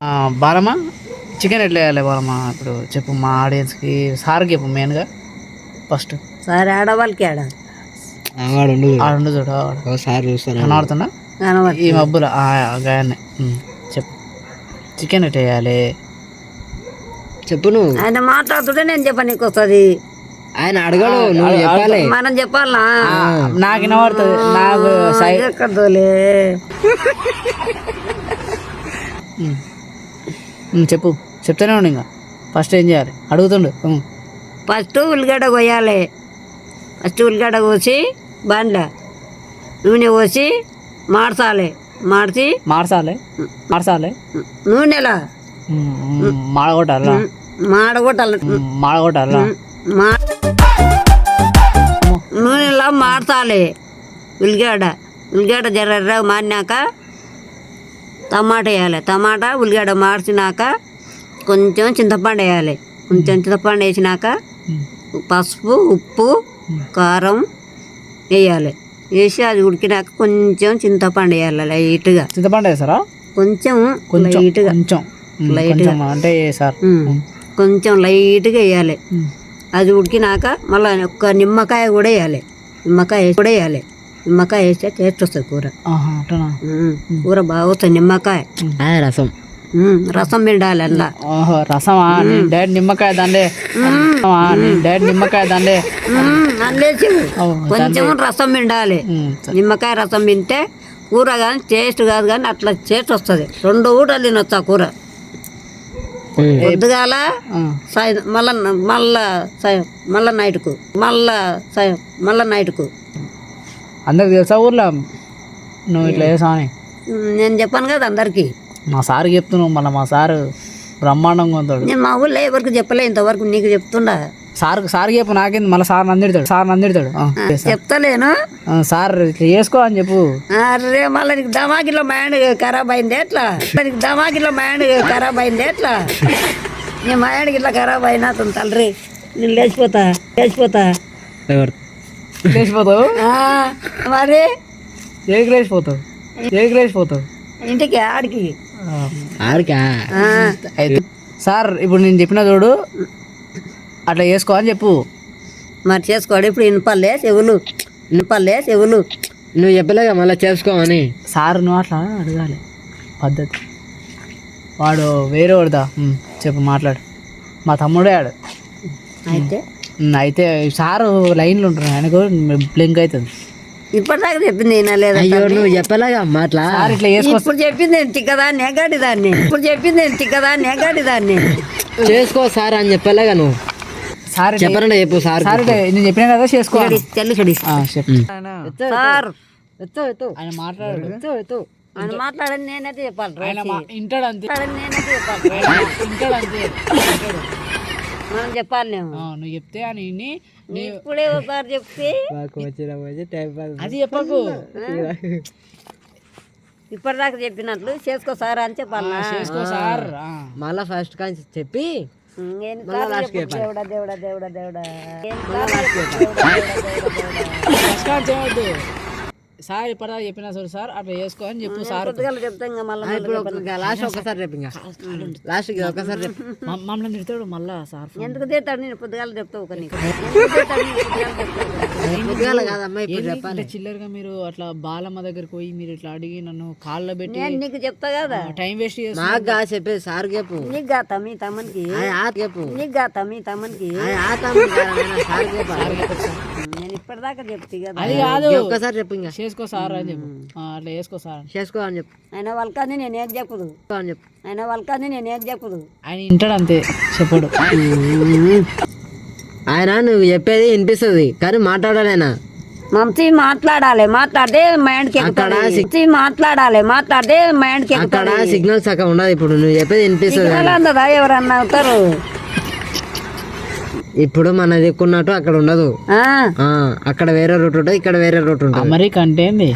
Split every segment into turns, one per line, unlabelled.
ఆ, బాలమ్మ? చికెన్ ఎట్లా వేయాలి బాలమ్మ? ఇప్పుడు చెప్పు మా ఆడియన్స్కి సార్కి చెప్పు మెయిన్గా. ఫస్ట్.
సరే ఆడవాళ్ళకి ఆడ.
వాడు ఉండు
ఆడు చూడు
ఒకసారి చూస్తాను
కనబడుతుందా?
కనబడి
ఈ మబ్బుల గాయాన్ని. చెప్పు. చికెన్ ఎట్లా వేయాలి
చెప్పు నువ్వు.
ఆయన మాట్లాడుతుంటే నేను చెప్ప నీకు వస్తుంది.
ఆయన అడగడు నువ్వు చెప్పాలి.
మనం చెప్పాలా?
నాకు వినబడుతుంది. నాకు సై
ఎక్కడోలే.
ఉమ్. ఉమ్, చెప్పు. చెప్తానే ఉండు ఇంకా. ఫస్ట్ ఏం చేయాలి? అడుగుతుండు.
ఫస్ట్ ఉల్లిగడ్డ కొయ్యాలి. ఫస్ట్ ఉల్లిగడ్డ కోసి బండ్ల నూనె పోసి మార్చాలి మార్చి
మార్చాలి మార్చాలి
నూనెలా?
మాడగొట్టాలా?
మాడగొట్టాలి.
మాడగొట్టాలా?
మా నూనెలో మార్చాలి ఉల్లిగడ్డ. ఉల్లిగడ్డ జర్ర మారినాక టమాటా వేయాలి. టమాటా ఉల్లిగడ్డ మార్చినాక కొంచెం చింతపండు వేయాలి. కొంచెం చింతపండు వేసినాక. పసుపు ఉప్పు కారం వేయాలి. వేసి అది ఉడికినాక కొంచెం చింతపండు వేయాలి లైట్గా.
చింతపండు వేస్తారా?
కొంచెం లైట్గా.
కొంచెం.
లైట్గా.
అంటే సార్.
కొంచెం లైట్గా వేయాలి. అది ఉడికినాక మళ్ళీ ఒక్క నిమ్మకాయ కూడా వేయాలి. నిమ్మకాయ కూడా వేయాలి. నిమ్మకాయ వేస్తే టేస్ట్ వస్తుంది కూర. కూర బాగా వస్తుంది నిమ్మకాయ
రసం.
రసం పిండాలి అందులో
ఓహో రసమా? నేను డైరెక్ట్ నిమ్మకాయ దాండే? నేను డైరెక్ట్ నిమ్మకాయ దాండే.
అందులేసి
ఓ,
కొంచెం రసం పిండాలి. నిమ్మకాయ రసం తింటే కూర కానీ టేస్ట్ కాదు కానీ అట్లా టేస్ట్ వస్తుంది. రెండు ఊటలు తినొచ్చు ఆ కూర పొద్దుగాల సాయం మళ్ళా మళ్ళా మళ్ళా నైట్కు. మళ్ళా సాయం మళ్ళా నైట్కు.
అందరికి తెలుసా ఊర్లో? నువ్వు ఇట్లా చేసావు అని
నేను చెప్పాను కదా అందరికీ.
మా సార్కి చెప్తున్నావు మళ్ళీ మా సారు బ్రహ్మాండంగా ఉంటాడు.
నేను మా ఊళ్ళో ఎవరికి చెప్పలే ఇంతవరకు నీకు చెప్తుండా?
సార్ సార్కి చెప్పు నాకేంది మళ్ళీ సార్ నందిడతాడు సార్ నందిడతాడు చేస్తా.
చెప్తలేను.
సార్ ఇట్లా చేసుకో అని చెప్పు.
అరే మళ్ళీ నీకు దమాకిలో మైండ్ ఖరాబ్ అయింది ఎట్లా? నీకు దమాకిలో మైండ్ ఖరాబ్ అయింది ఎట్లా? నీ మైండ్ ఇట్లా ఖరాబ్ అయినా అతను తల్లి నేను లేచిపోతా లేచిపోతా.
ఎవరు?
లేచిపోతావు
మరి?
ఏకి లేచిపోతావు ఏకి లేచిపోతావు
ఇంటికి ఆడికి.
ఆ,
ఆడికా
సార్ ఇప్పుడు నేను చెప్పిన చూడు. అట్లా చేసుకో అని చెప్పు.
మరి చేసుకోడు. ఇప్పుడు ఇనుపల్లే చెవులు. ఇనుపల్లే చెవులు.
నువ్వు చెప్పలేగా మళ్ళీ చేసుకోమని
సార్ నువ్వు అట్లా అడగాలి. పద్ధతి. వాడు వేరే వాడుదా చెప్పు మాట్లాడు. మా తమ్ముడే ఆడు.
అయితే
అయితే సారు లైన్లో ఉంటారు. ఆయనకు బ్లింక్ అవుతుంది.
ఇప్పటిదాకా చెప్పింది అయినా లేదా
అయ్యో నువ్వు చెప్పలేగా మాట్లా?
సార్ ఇట్లా చేసుకో
ఇప్పుడు చెప్పింది నేను తిక్కదాన్ని ఎగాడి దాన్ని. ఇప్పుడు చెప్పింది నేను తిక్కదాన్ని ఎగాడి దాన్ని.
చేసుకో సార్ అని చెప్పలేగా నువ్వు.
సార్
చెప్పనంటే చెప్పు సార్
సార్ నేను చెప్పినా కదా చేసుకో చెప్పు.
సార్.
ఆయన మాట్లాడు.
ఆయన మాట్లాడని నేనైతే చెప్పాలి
ఆయన ఇంటాడు అంతే.
నేనైతే చెప్పాలి
ఇంటాడు అంతే.
మనం చెప్పాలి నేను.
ఆ, నువ్వు చెప్తే అని
ఇప్పుడే ఒకసారి చెప్తే.
అది చెప్పకు.
ఇప్పటిదాకా చెప్పినట్లు చేసుకో సార్ అని చెప్పాలి
చేసుకో సార్. ఆ.
మళ్ళా ఫస్ట్ కానీ చెప్పి
దేవుడా దేవుడా దేవుడా దేవుడా.
సార్ ఇప్పటిదాకా చెప్పినా సార్ సార్ అట్లా చేసుకో అని చెప్పు సార్.
పొద్దుగాల చెప్తా ఇంకా మళ్ళీ
ఇప్పుడు ఒక లాస్ట్ ఒకసారి రేపు ఇంకా. లాస్ట్ ఒకసారి రేపు
మమ్- మమ్మల్ని తిడతాడు మళ్ళా సార్
ఎందుకు తిడతాడు? నేను పొద్దుగాల చెప్తావు ఒక నీకు. ఎందుకు తిడతాడు? నేను పొద్దుగాల చెప్తావు ఒక నీకు?
పొద్దుగాల కాదమ్మా ఇప్పుడు
ఏంది
చెప్పాలి.
అంటే చిల్లరగా మీరు అట్లా బాలమ్మ దగ్గరికి పోయి మీరు ఇట్లా అడిగి నన్ను కాళ్ళ పెట్టి
నేను నీకు చెప్తా కదా.
టైం వేస్ట్ చేసి
నాకు కాదు చెప్పేది సార్ చెప్పు.
నీకు గాత మీ తమ్మునికి?
ఆయన ఆ చెప్పు.
నీకు గాత మీ తమ్మునికి?
ఆయన ఆ తమ్ముడు కాదు, సార్.
ఇప్పటిదాకా చెప్తే కదా.
అది కాదు.
ఈ ఒక్కసారి చెప్పు ఇంకా.
చేసుకో సార్ అని చెప్పు. ఆ, అట్లా చేసుకో సార్ అని.
చేసుకో అని చెప్పు.
ఆయన వాళ్ళకని నేను ఏం చెప్పదు.
అని చెప్పు.
ఆయన వాళ్ళకని నేను ఏం చెప్పదు.
ఆయన ఇంటాడు అంతే చెప్పడు.
ఆయన నువ్వు చెప్పేది వినిపిస్తుంది కానీ మాట్లాడాలైనా
మంచి మాట్లాడాలి మాట్లాడితే మైండ్కి ఎక్కుతుంది. మంచి మాట్లాడాలి మాట్లాడితే మైండ్కి
అక్కడ
ఎక్కుతుంది.
సిగ్నల్ సగం ఉండదు ఇప్పుడు నువ్వు చెప్పేది వినిపిస్తుంది
ఎవరన్నా అవుతారు?
ఇప్పుడు మన దిక్కున్నట్టు అక్కడ ఉండదు. అక్కడ వేరే రూట్ ఉంటుంది ఇక్కడ వేరే రూట్ ఉంటుంది.
అమెరికా అంటే ఏంది?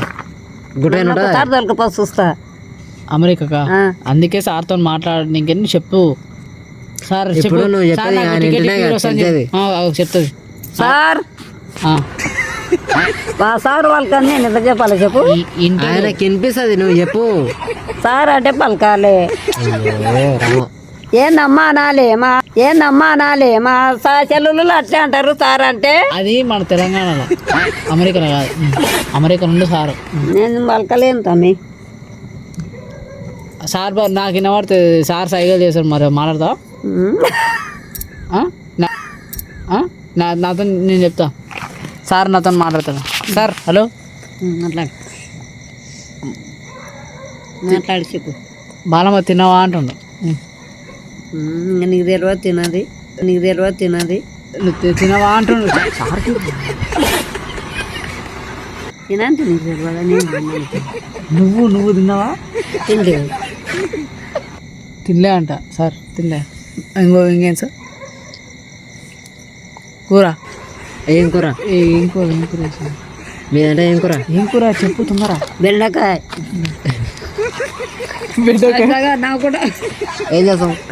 దొరకపో చూస్తా.
అమెరికా. అందుకే సార్తో మాట్లాడు నీకెన్ని చెప్పు. సార్ చెప్పు.
ఇప్పుడు నువ్వు చెప్పేది
చెప్తుంది.
సార్. సార్. వాళ్ళకని నేను ఎంత చెప్పాలి చెప్పు?
ఆయనకి వినిపిస్తుంది నువ్వు చెప్పు.
సార్ అంటే పలకాలి. ఏందమ్మా అనాలి మా ఏందమ్మా అనాలి మా సా చెల్లులు అట్లే అంటారు సార్ అంటే?
అది మన తెలంగాణలో. అమెరికా కాదు. అమెరికా నుండి సార్.
నేను పలకలేను తమ్మి.
సార్ బా- నాకు వినబడితే సార్ సైకిల్ చేశారు మరి. మాట్లాడతా
ఉమ్.
నా నాతో నేను చెప్తా. సార్ నాతో మాట్లాడతాడు. Sir hello?
మాట్లాడు. మాట్లాడి చెప్పు.
బాలమ్మ తిన్నావా అంటుండు.
నీకు తెలియదు తినది. నీకు తెలియదు తినది.
తినవా అంటుండు. సార్కి
తినంటే నీకు తెలియదా నేను.
నువ్వు నువ్వు తిన్నావా?
తిండి
తినలే అంట. సార్ తినలే. ఇంకో ఇంకేం సార్? కూర?
ఏం కూర?
ఏ, కూర ఏం కూర?
మీదంటే ఏం కూర?
ఏం కూర? చెప్పు తొందర
బెండకాయ.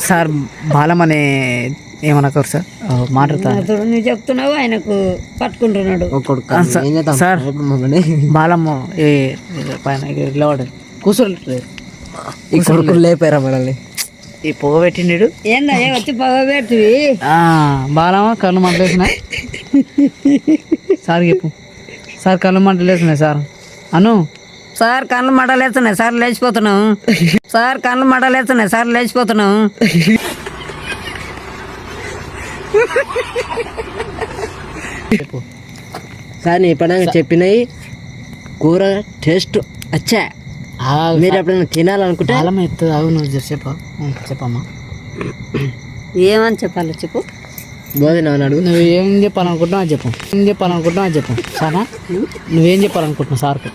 సార్ బాలమనే ఏమనకూరు సార్? మాట్లాడతా.
అతడు నువ్వు చెప్తున్నావు ఆయనకు పట్టుకుంటున్నాడు.
సార్- బాలమ్మ పైన పడదు కూర్చోలేదు
ఈ కొడుకులు లేపారా మనల్ని?
ఈ పొగ పెట్టిండు
ఏందా ఏ వచ్చి పొగ పెడుతుంది?
బాలమ్మ కళ్ళు మంటలేసినాయి. సార్ చెప్పు. సార్ కళ్ళు మంటలేసినాయి సార్. అను
సార్ కళ్ళు మడలేస్తున్నాయి. సార్ లేచిపోతున్నాం. సార్ కళ్ళు మడలేస్తున్నాయి. సార్ లేచిపోతున్నాం.
చెప్పు
సార్ నీ పడంగా చెప్పినాయి కూర టేస్ట్ వచ్చా మీరు ఎప్పుడైనా తినాలనుకుంటే
బాలమ్మ ఎత్తు అవు నువ్వు జర చెప్పు. చెప్పమ్మా.
ఏమని చెప్పాలి చెప్పు.
భోజనం అని అడుగు.
నువ్వు ఏం చెప్పాలనుకుంటున్నావు అది చెప్పు. ఏం చెప్పాలనుకుంటున్నావు అది చెప్పు. సరేనా నువ్వేం చెప్పాలనుకుంటున్నావు సార్కు?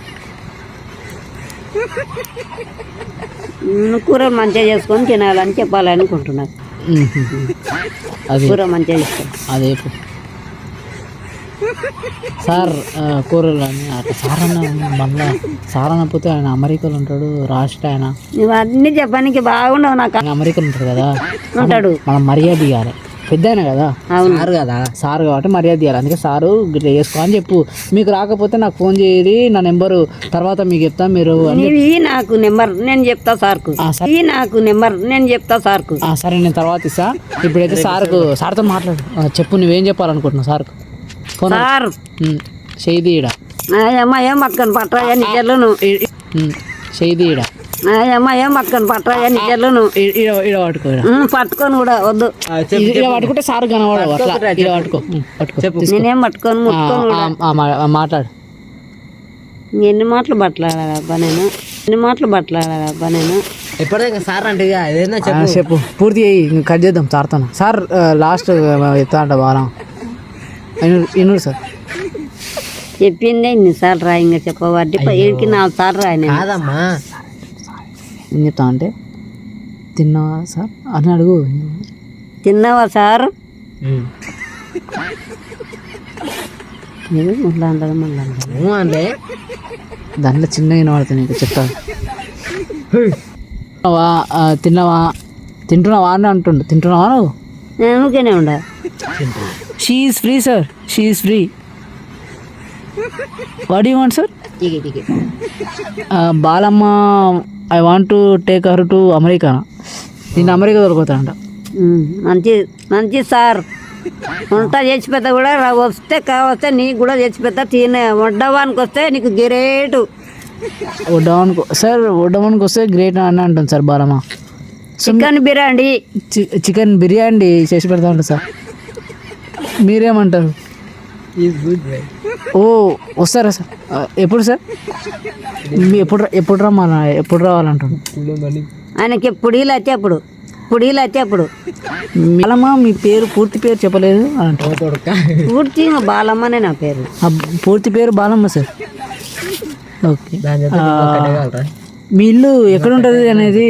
కూర మంచిగా చేసుకొని తినాలని చెప్పాలనుకుంటున్నాను.
అది.
కూర మంచిగా చేసుకో
అదే సార్ కూరలు అని అట్లా సార్ అన్న మళ్ళా సార్ అన్నపోతే ఆయన అమెరికాలో ఉంటాడు రాష్ట్ర ఆయన.
నువ్వు అన్ని చెప్పడానికి బాగుండవు నాకు.
అమెరికాలో ఉంటాడు కదా.
ఉంటాడు.
మనం మర్యాద ఇవ్వాలి. పెద్ద ఆయన కదా
సారు కదా?
సార్ కాబట్టి మర్యాద ఇవ్వాలి అందుకే సారు ఇట్లా చేసుకో అని చెప్పు. మీకు రాకపోతే నాకు ఫోన్ చేయరి నా నెంబరు తర్వాత మీకు చెప్తా మీరు
ఈ నాకు నెంబర్ నేను చెప్తా సార్కు. ఈ నాకు నెంబర్ నేను చెప్తా సార్కు.
ఆ, సరే నేను తర్వాత ఇస్తా. ఇప్పుడైతే సార్కు సార్తో మాట్లాడు. చెప్పు నువ్వేం చెప్పాలనుకుంటున్నావు సార్కు? Phone
sir.
చేయి ఈడ
అమ్మ ఏం పట్టుకొని పట్టరా నీ చెల్లును?
చేయి
అమ్మ ఏం పట్టుకొని పట్టరా? నీ చెల్లును
ఈడ ఈడ పట్టుకో
పట్టుకొని కూడా వద్దు.
పట్టుకుంటే సార్ అట్లా. పట్టుకో పట్టుకో.
నేనేం పట్టుకొని? ముట్టుకొని
మాట్లాడు.
ఎన్ని మాటలు బట్టలాడాలబ్బా నేను? ఎన్ని మాటలు బట్టలాడాలబ్బా నేను?
ఎప్పటిదాకా సార్ అంటే చెప్పు.
చెప్పు. పూర్తి ఇంక కట్ చేద్దాం సార్తో సార్ లాస్ట్ ఎత్తా అంట బాగా ఇన్నూరు సార్.
చెప్పిందే ఇన్నిసార్లు రా ఇంకా చెప్పవడ్డీ వీడికి నాలుగు సార్లు రాయి
కాదమ్మా.
ఏం చెప్తా అంటే తిన్నావా సార్? అని అడుగు.
తిన్నావా సార్? మళ్ళీ అంటది మళ్ళీ
అంటే
దాంట్లో చిన్నగా వినబడుతుంది నీకు చెప్తా. తిన్నావా తిన్నావా తింటున్నావా అని అంటుండు. తింటున్నావా నువ్వు?
నేను ఊరికేనే ఉండ.
She is free sir she is free what you want sir
TK TK
Balamma I want to take her to America. నేను అమెరికా దొరుకుతాడంట
ఉమ్, మంచి మంచి సార్. వంట చేసిపోతే కూడా రా- వస్తే కావస్తే నీకు కూడా చేసిపోతా తినే వండవానికి వస్తే నీకు గ్రేటు.
వడ్డవానికి సార్ వడ్డవానికి వస్తే గ్రేట్ అని అంటుంది సార్ బాలమ్మ.
చికెన్ బిర్యానీ.
చి- చికెన్ బిర్యానీ చేసి పెడతా ఉంటా సార్. మీరేమంటారు? ఓ వస్తారా సార్? ఎప్పుడు సార్? మీ ఎప్పుడు రా- ఎప్పుడు రమ్మన్నా ఎప్పుడు రావాలంటాడు?
ఆయనకి పుడీలు అయితే అప్పుడు. పుడీలు అయితే అప్పుడు.
బాలమ్మ మీ పేరు పూర్తి పేరు చెప్పలేదు
పూర్తి బాలమ్మనే నా పేరు.
పూర్తి పేరు బాలమ్మ సార్. ఓకే. మీ ఇల్లు ఎక్కడ ఉంటుంది అనేది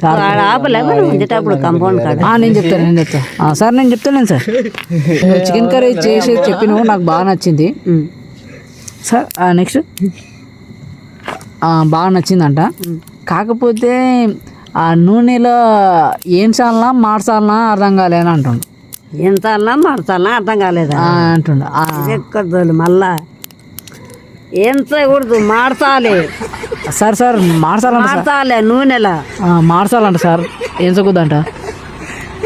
సార్
ఆడ ఆపలే మనం ఉండేటప్పుడు కంపౌండ్
నేను చెప్తాను నేను చెప్తాను. సార్ నేను చెప్తాను సార్. చికెన్ కర్రీ చేసి చెప్పినావు నాకు బాగా నచ్చింది. సార్ నెక్స్ట్ బాగా నచ్చిందంట. కాకపోతే ఆ నూనెలో ఏం చాలనా మార్చాలనా అర్థం కాలేని అంటుండు.
ఎంత అన్నా మారుతానా అర్థం కాలేదా?
అంటుండు.
ఎక్కడోళ్ళు మళ్ళా. ఎంచకూడదు మార్చాలి.
సార్ సార్ మార్చాలంట
మార్చాలి నూనెలా.
మార్చాలంట సార్. ఏం చదువుద్దంట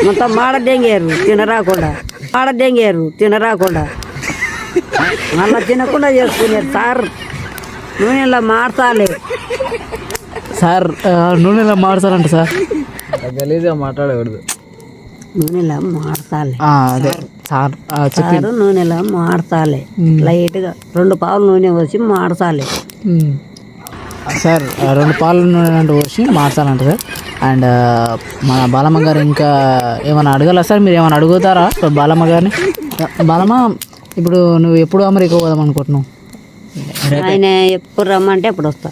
మొత్తం మాడ దెంగారు తినరాకుండా. మాడ దెంగారు తినరాకుండా. మళ్ళా తినకుండా చేసుకునేది సార్. నూనెలా మార్చాలి
సార్ నూనెలో మార్చాలంట సార్.
గలీజ్గా మాట్లాడకూడదు.
నూనెలా మార్చాలి
ఆ, అదే సార్
సారు నూనెలా మార్చాలి లైట్గా రెండు పావులు నూనె పోసి మార్చాలి.
సార్ రెండు పాల నూనె అంటే పోసి మార్చాలంట సార్. అండ్ మన బాలమ్మ గారు ఇంకా ఏమైనా అడగాల సార్? మీరు ఏమైనా అడుగుతారా బాలమ్మ గారిని? బాలమ్మ ఇప్పుడు నువ్వు ఎప్పుడు అమెరికా పోదాం అనుకుంటున్నావు?
ఆయన ఎప్పుడు రమ్మంటే అప్పుడు వస్తా.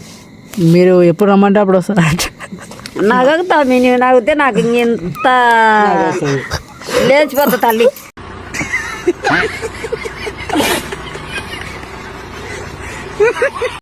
మీరు ఎప్పుడు రమ్మంటే అప్పుడు వస్తారా
నగగుతా నేను నగితే నాకు ఇంత లేచిపోతా తల్లి.